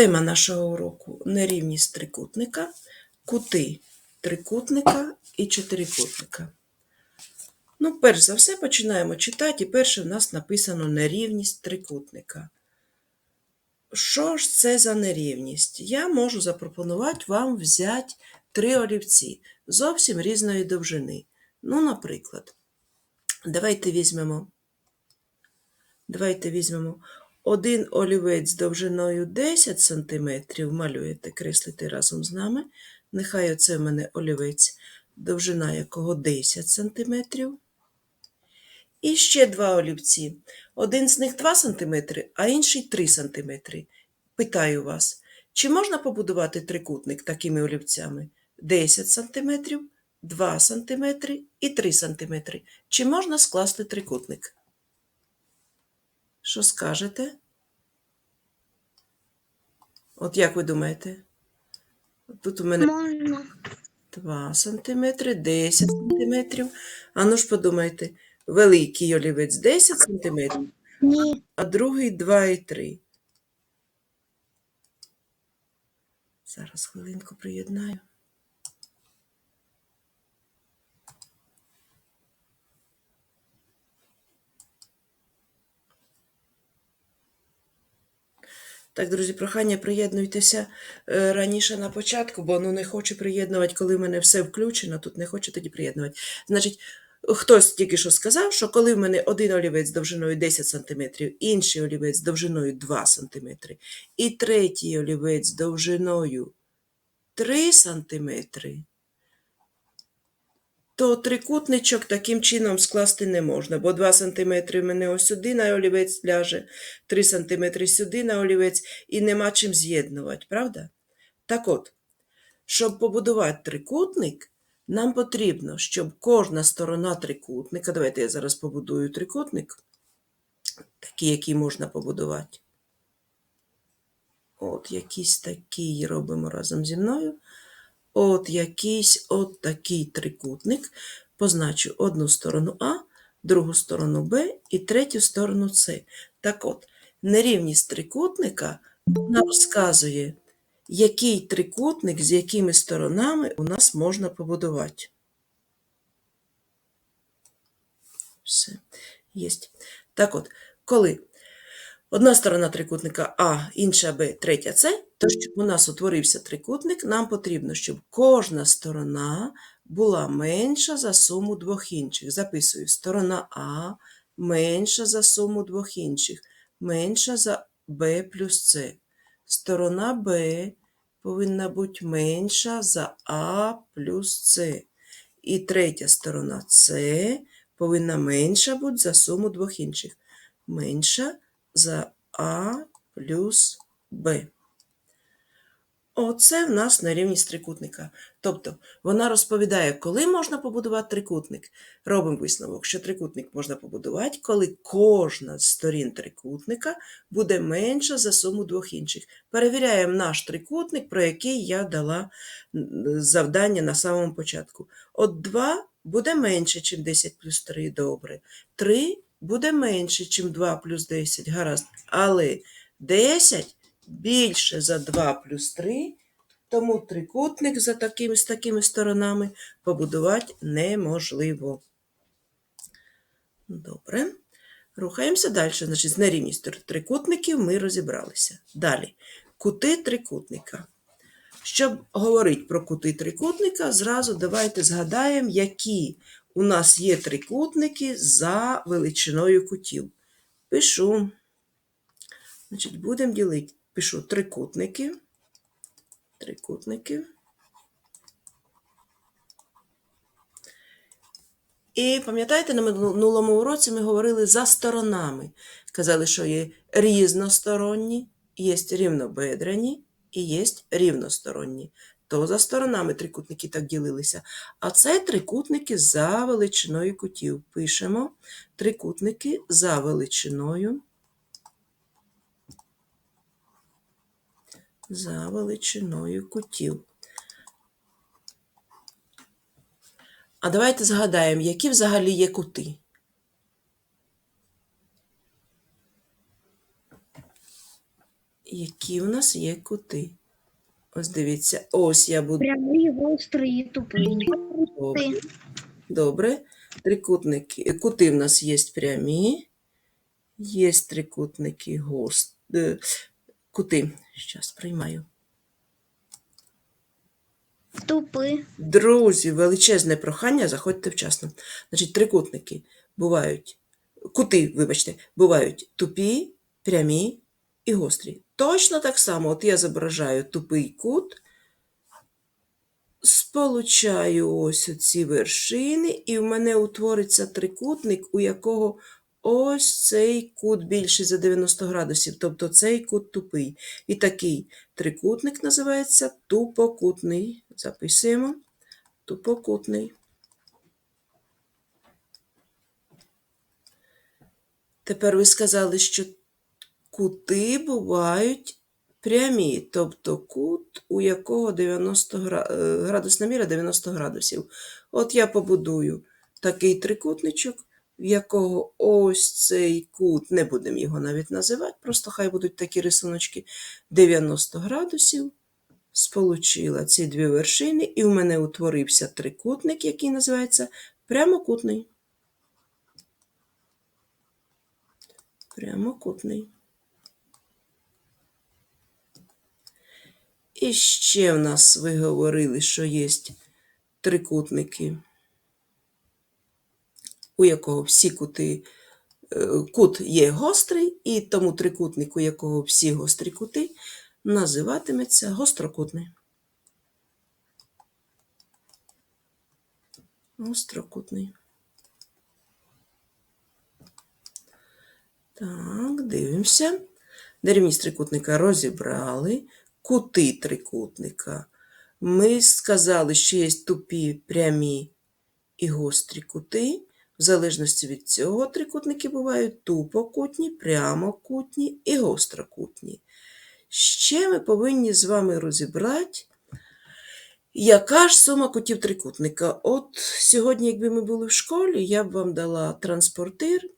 Тема нашого уроку нерівність трикутника, кути трикутника і чотирикутника. Ну, перш за все, починаємо читати, і перше в нас написано нерівність трикутника. Що ж це за нерівність? Я можу запропонувати вам взяти три олівці зовсім різної довжини. Ну, наприклад, давайте візьмемо, давайте візьмемо один олівець довжиною 10 см, малюєте, креслите разом з нами. Нехай оце в мене олівець, довжина якого 10 см. І ще два олівці. Один з них 2 см, а інший 3 см. Питаю вас, чи можна побудувати трикутник такими олівцями? 10 см, 2 см і 3 см. Чи можна скласти трикутник? Що скажете? От як ви думаєте? Тут у мене Можна. 2 см, 10 см. А ну ж подумайте, великий олівець 10 см, Ні. а другий 2,3. Зараз хвилинку приєднаю. Так, друзі, прохання, приєднуйтеся е, раніше на початку, бо ну не хочу приєднувати, коли в мене все включено, тут не хочу тоді приєднувати. Значить, хтось тільки що сказав, що коли в мене один олівець довжиною 10 см, інший олівець довжиною 2 см, і третій олівець довжиною 3 см, то трикутничок таким чином скласти не можна, бо 2 см мене ось сюди на олівець ляже, 3 см сюди на олівець, і нема чим з'єднувати, правда? Так от, щоб побудувати трикутник, нам потрібно, щоб кожна сторона трикутника, давайте я зараз побудую трикутник, такий, який можна побудувати. От якийсь такий робимо разом зі мною. От якийсь от такий трикутник. Позначу одну сторону А, другу сторону Б і третю сторону С. Так от, нерівність трикутника вона розказує, який трикутник з якими сторонами у нас можна побудувати. Все, єсть. Так от, коли одна сторона трикутника А, інша Б, третя С, то щоб у нас утворився трикутник, нам потрібно, щоб кожна сторона була менша за суму двох інших. Записую, сторона А менша за суму двох інших, менша за Б плюс С. Сторона Б повинна бути менша за А плюс С. І третя сторона С повинна менша бути за суму двох інших. Менша за А плюс Б. Оце в нас нерівність трикутника. Тобто вона розповідає, коли можна побудувати трикутник. Робимо висновок, що трикутник можна побудувати, коли кожна з сторін трикутника буде менша за суму двох інших. Перевіряємо наш трикутник, про який я дала завдання на самому початку. От 2 буде менше, ніж 10 плюс 3, добре. 3 буде менше, ніж 2 плюс 10, гаразд. Але 10 більше за 2 плюс 3, тому трикутник за такими, з такими сторонами побудувати неможливо. Добре. Рухаємося далі. Значить, з нерівністю трикутників ми розібралися. Далі. Кути трикутника. Щоб говорити про кути трикутника, зразу давайте згадаємо, які у нас є трикутники за величиною кутів. Пишу. Значить, будемо ділити. Пишу трикутники. Трикутники. І пам'ятаєте, на минулому уроці ми говорили за сторонами. Казали, що є різносторонні, є рівнобедрані і є рівносторонні. То за сторонами трикутники так ділилися. А це трикутники за величиною кутів. Пишемо трикутники за величиною. За величиною кутів. А давайте згадаємо, які взагалі є кути. які в нас є кути. Ось дивіться, ось я буду. Прямий, гострий і тупий. Добре. Добре. Трикутники. Кути в нас є прямі. Є трикутники гост... е, Кути. Зараз приймаю. Тупий. Друзі, величезне прохання, заходьте вчасно. Значить, трикутники бувають, кути, вибачте, бувають тупі, прямі і гострі. Точно так само, от я зображаю тупий кут, сполучаю ось ці вершини, і в мене утвориться трикутник, у якого ось цей кут більший за 90 градусів, тобто цей кут тупий. І такий трикутник називається тупокутний. Записуємо. Тупокутний. Тепер ви сказали, що кути бувають прямі, тобто кут, у якого 90 гра... е, градусна міра 90 градусів. От я побудую такий трикутничок, в якого ось цей кут, не будемо його навіть називати, просто хай будуть такі рисуночки 90 градусів. Сполучила ці дві вершини, і в мене утворився трикутник, який називається прямокутний. Прямокутний. І ще в нас ви говорили, що є трикутники, у якого всі кути, е, кут є гострий, і тому трикутник, у якого всі гострі кути, називатиметься гострокутний. Гострокутний. Так, дивимося. Деревність трикутника розібрали. Кути трикутника. Ми сказали, що є тупі, прямі і гострі кути. В залежності від цього трикутники бувають тупокутні, прямокутні і гострокутні. Ще ми повинні з вами розібрати, яка ж сума кутів трикутника. От сьогодні, якби ми були в школі, я б вам дала транспортир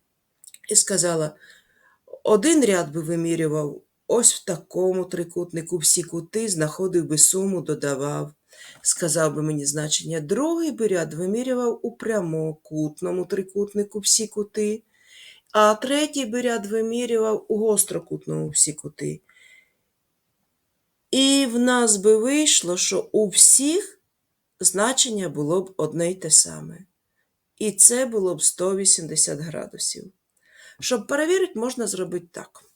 і сказала, один ряд би вимірював ось в такому трикутнику всі кути, знаходив би суму, додавав. Сказав би мені значення. Другий би ряд вимірював у прямокутному трикутнику всі кути, а третій би ряд вимірював у гострокутному всі кути. І в нас би вийшло, що у всіх значення було б одне й те саме. І це було б 180 градусів. Щоб перевірити, можна зробити так.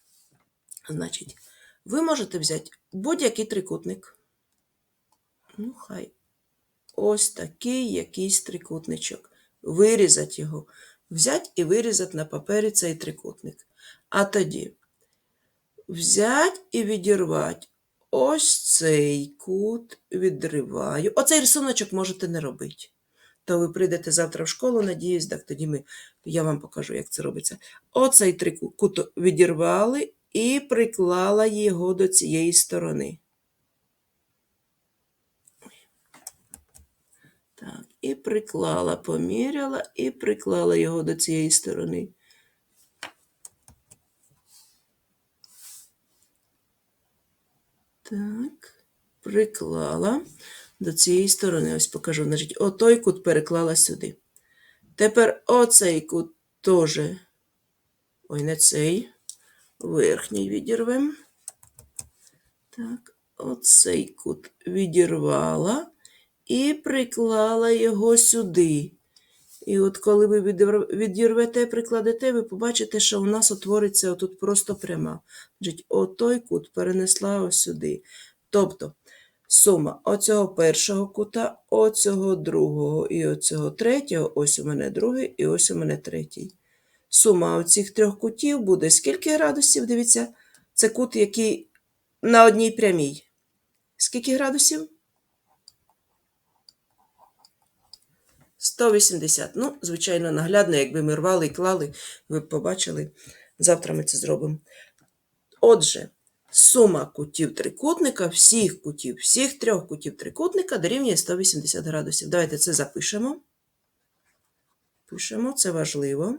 Значить, ви можете взяти будь-який трикутник. Ну, хай. Ось такий якийсь трикутничок. Вирізати його. Взяти і вирізати на папері цей трикутник. А тоді взяти і відірвати ось цей кут, відриваю. Оцей рисуночок можете не робити. То ви прийдете завтра в школу, надіюсь, так тоді ми, я вам покажу, як це робиться. Оцей трикут відірвали і приклала його до цієї сторони. Так, і приклала, поміряла і приклала його до цієї сторони. Так, приклала до цієї сторони. Ось покажу. Значить, отой кут переклала сюди. Тепер оцей кут теж, ой, не цей, верхній відірвемо. Так, оцей кут відірвала і приклала його сюди. І от коли ви відір- відірвете, прикладете, ви побачите, що у нас утвориться отут просто пряма. Значить, отой кут перенесла ось сюди. Тобто сума оцього першого кута, оцього другого і оцього третього, ось у мене другий і ось у мене третій. Сума оцих трьох кутів буде скільки градусів? Дивіться, це кут, який на одній прямій. Скільки градусів? 180. Ну, звичайно, наглядно, якби ми рвали і клали, ви б побачили. Завтра ми це зробимо. Отже, сума кутів трикутника, всіх кутів, всіх трьох кутів трикутника дорівнює 180 градусів. Давайте це запишемо. Пишемо, це важливо.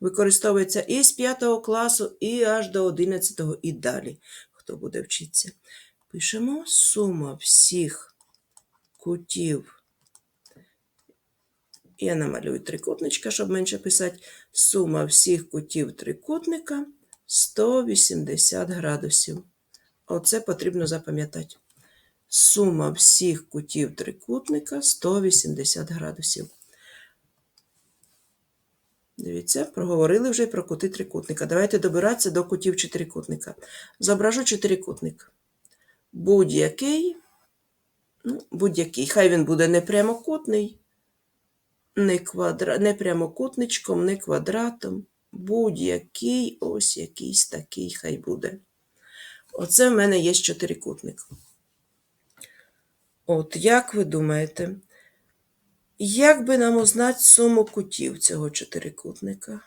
Використовується і з 5 класу, і аж до 11 і далі. хто буде вчитися. Пишемо сума всіх кутів. Я намалюю трикутничка, щоб менше писати. Сума всіх кутів трикутника 180 градусів. Оце потрібно запам'ятати. Сума всіх кутів трикутника 180 градусів. Дивіться, проговорили вже про кути трикутника. Давайте добиратися до кутів чотирикутника. Зображу чотирикутник. Будь-який, ну, будь-який, хай він буде не прямокутний, не, квадра... не прямокутничком, не квадратом. Будь-який, ось якийсь такий хай буде. Оце в мене є чотирикутник. От як ви думаєте, як би нам узнати суму кутів цього чотирикутника?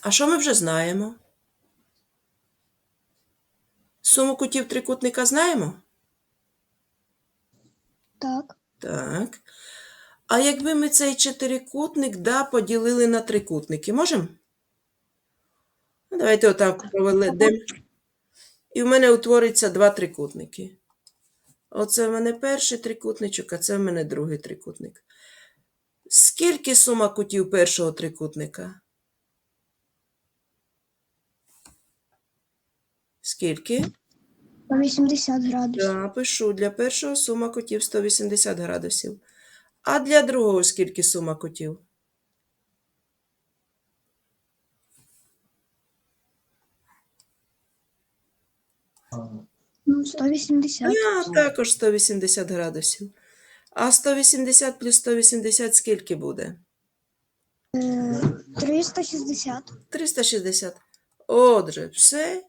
А що ми вже знаємо? Суму кутів трикутника знаємо? Так. Так. А якби ми цей чотирикутник да, поділили на трикутники, можемо? Ну, Давайте отак проведемо. І в мене утвориться два трикутники. Оце в мене перший трикутничок, а це в мене другий трикутник. Скільки сума кутів першого трикутника? Скільки? 180 градусів. Да, пишу. Для першого сума кутів 180 градусів. А для другого скільки сума кутів? Ну, 180. А, також 180 градусів. А 180 плюс 180 скільки буде? 360. 360. Отже, все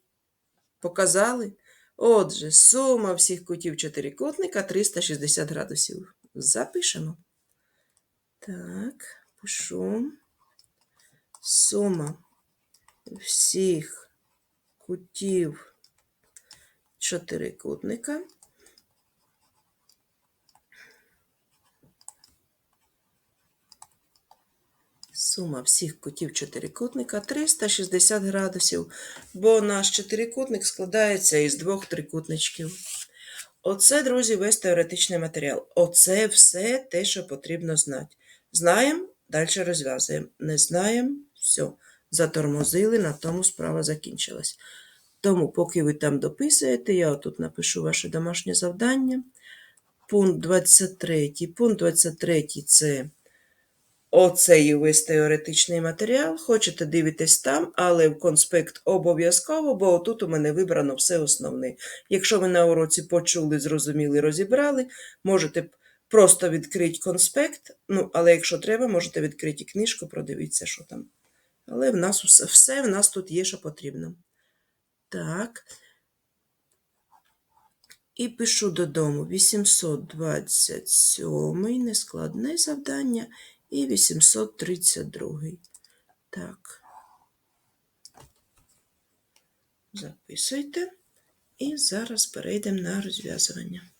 показали. Отже, сума всіх кутів чотирикутника 360 градусів. Запишемо. Так, пишу. Сума всіх кутів чотирикутника. Сума всіх кутів чотирикутника 360 градусів, бо наш чотирикутник складається із двох трикутничків. Оце, друзі, весь теоретичний матеріал. Оце все те, що потрібно знати. Знаємо, далі розв'язуємо. Не знаємо, все. Затормозили, на тому справа закінчилась. Тому, поки ви там дописуєте, я отут напишу ваше домашнє завдання. Пункт 23. Пункт 23 це оцей весь теоретичний матеріал. Хочете дивитесь там, але в конспект обов'язково, бо отут у мене вибрано все основне. Якщо ви на уроці почули, зрозуміли, розібрали, можете просто відкрити конспект. Ну, але якщо треба, можете відкрити книжку, продивитися, що там. Але в нас все, все в нас тут є, що потрібно. Так. І пишу додому 827 нескладне завдання і 832. Так. Записуйте. І зараз перейдемо на розв'язування.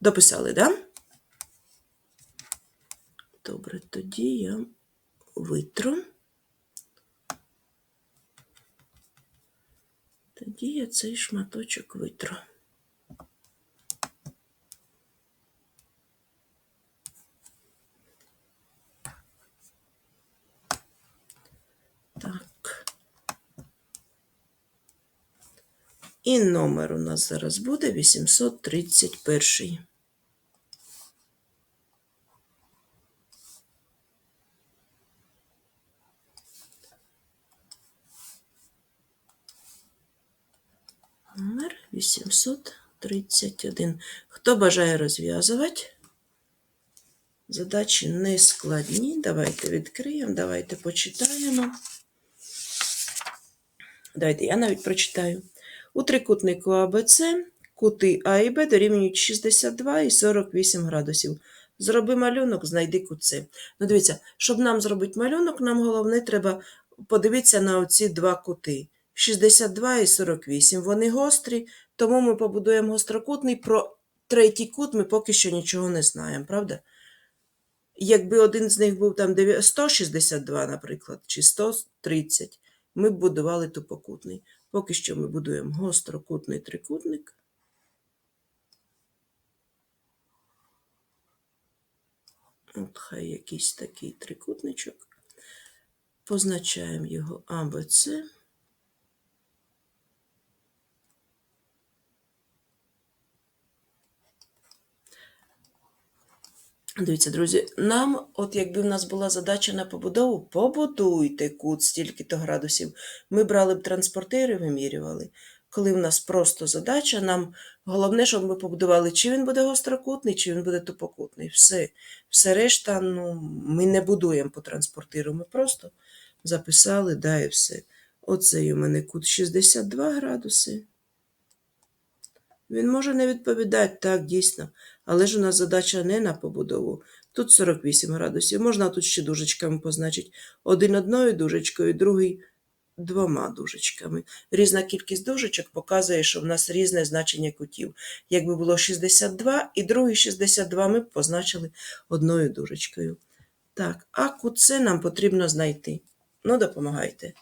Дописали, так? Да? Добре, тоді я витру. Тоді я цей шматочок витру. Так. І номер у нас зараз буде 831. Номер 831. Хто бажає розв'язувати? Задачі не складні. Давайте відкриємо, давайте почитаємо. Давайте я навіть прочитаю. У трикутнику АБЦ кути А і Б дорівнюють 62 і 48 градусів. Зроби малюнок, знайди кут С. Ну, дивіться, щоб нам зробити малюнок, нам головне треба подивитися на оці два кути. 62 і 48. Вони гострі, тому ми побудуємо гострокутний. Про третій кут ми поки що нічого не знаємо, правда? якби один з них був там 162, наприклад, чи 130, ми б будували тупокутний. Поки що ми будуємо гострокутний трикутник. От хай якийсь такий трикутничок. Позначаємо його АБЦ. Дивіться, друзі, нам, от якби в нас була задача на побудову, побудуйте кут стільки-то градусів. Ми брали б транспортири, вимірювали. Коли в нас просто задача, нам головне, щоб ми побудували, чи він буде гострокутний, чи він буде тупокутний. Все. Все решта, ну, ми не будуємо по транспортиру, ми просто записали, да, і все. Оцей у мене кут 62 градуси. Він може не відповідати, так, дійсно. Але ж у нас задача не на побудову. Тут 48 градусів. Можна тут ще дужечками позначити. Один одною дужечкою, другий двома дужечками. Різна кількість дужечок показує, що в нас різне значення кутів. Якби було 62 і другий 62, ми б позначили одною дужечкою. Так, а кут С нам потрібно знайти. Ну, допомагайте.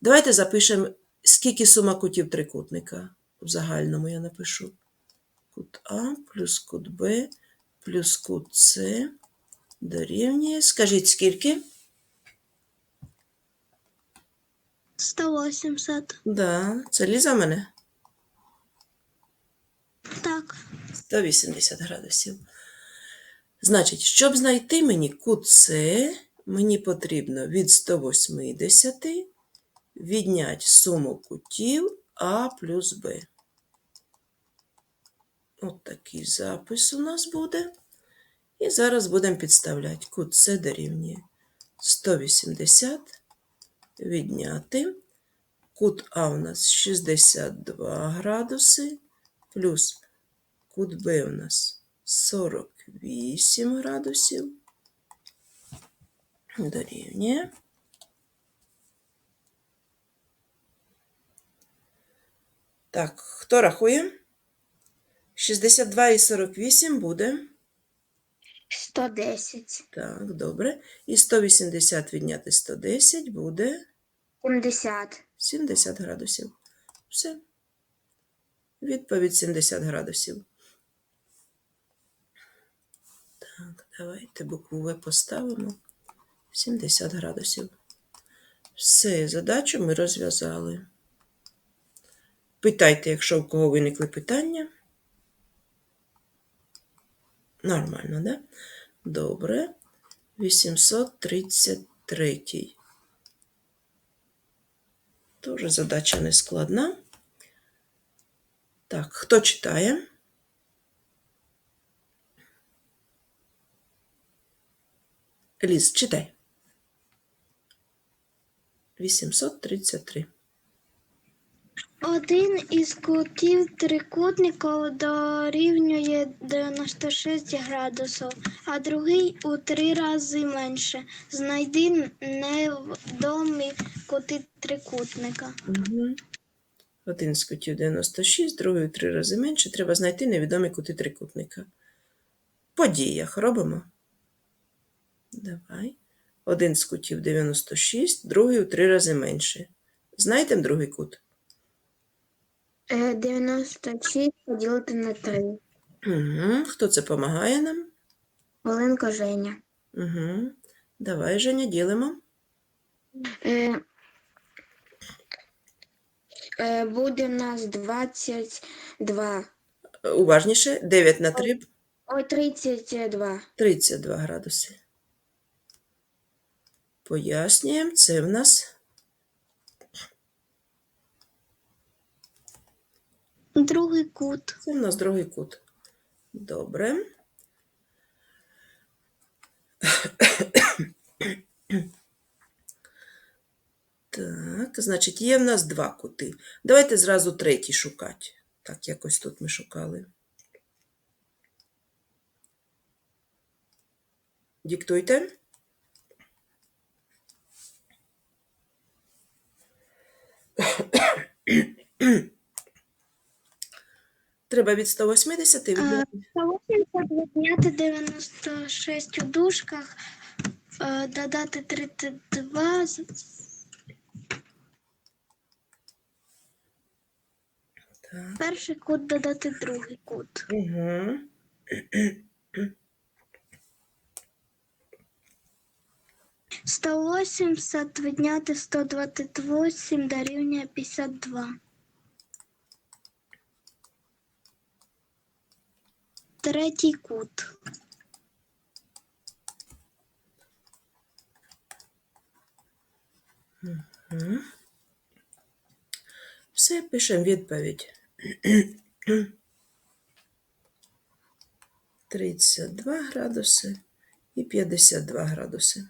Давайте запишемо, скільки сума кутів трикутника. В загальному я напишу. Кут А плюс кут Б плюс кут С дорівнює. Скажіть, скільки? 180. Да, це ліза мене. Так. 180 градусів. Значить, щоб знайти мені кут С, мені потрібно від 180 відняти суму кутів А плюс Б. От такий запис у нас буде. І зараз будемо підставляти. Кут С дорівнює 180 відняти. Кут А у нас 62 градуси плюс кут Б у нас 48 градусів. Дорівнює. Так, хто рахує? 62 і 48 буде. 110. Так, добре. І 180 відняти 110 буде 70. 70 градусів. Все. Відповідь 70 градусів. Так, давайте букву В поставимо. 70 градусів. Все, задачу ми розв'язали. Питайте, якщо у кого виникли питання. Нормально, да? Добре. 833. Тоже задача не складна. Так, хто читає? Ліз, читай. 833. Один із кутів трикутника дорівнює 96 градусів, а другий у три рази менше. Знайди невідомі кути трикутника. Угу. Один з кутів 96, другий у три рази менше. Треба знайти невідомі кути трикутника. По діях робимо. Давай. Один з кутів 96, другий у три рази менше. Знайдемо другий кут. 96 Е, поділити на 3. Угу. Хто це допомагає нам? Оленко Женя. Угу. Давай, Женя, ділимо. Е, е, буде в нас 22. Уважніше. 9 на 3 Ой, 32. 32 градуси. Пояснюємо, це в нас Другий кут. це в нас другий кут. Добре. Так, значить, є в нас два кути. Давайте зразу третій шукати. Так, якось тут ми шукали. Диктуйте. Треба від 180 відняти. 180 відняти 96 у дужках, е, додати 32, з- Так. перший кут додати другий кут. Угу. 180 відняти 128 дорівнює 52. Третій кут. Все, пишемо відповідь. 32 градуси і 52 градуси.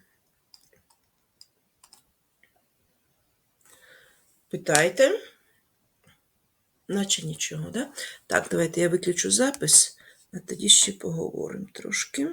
Питайте? Наче нічого, да? Так, давайте я виключу запис, а тоді ще поговоримо трошки.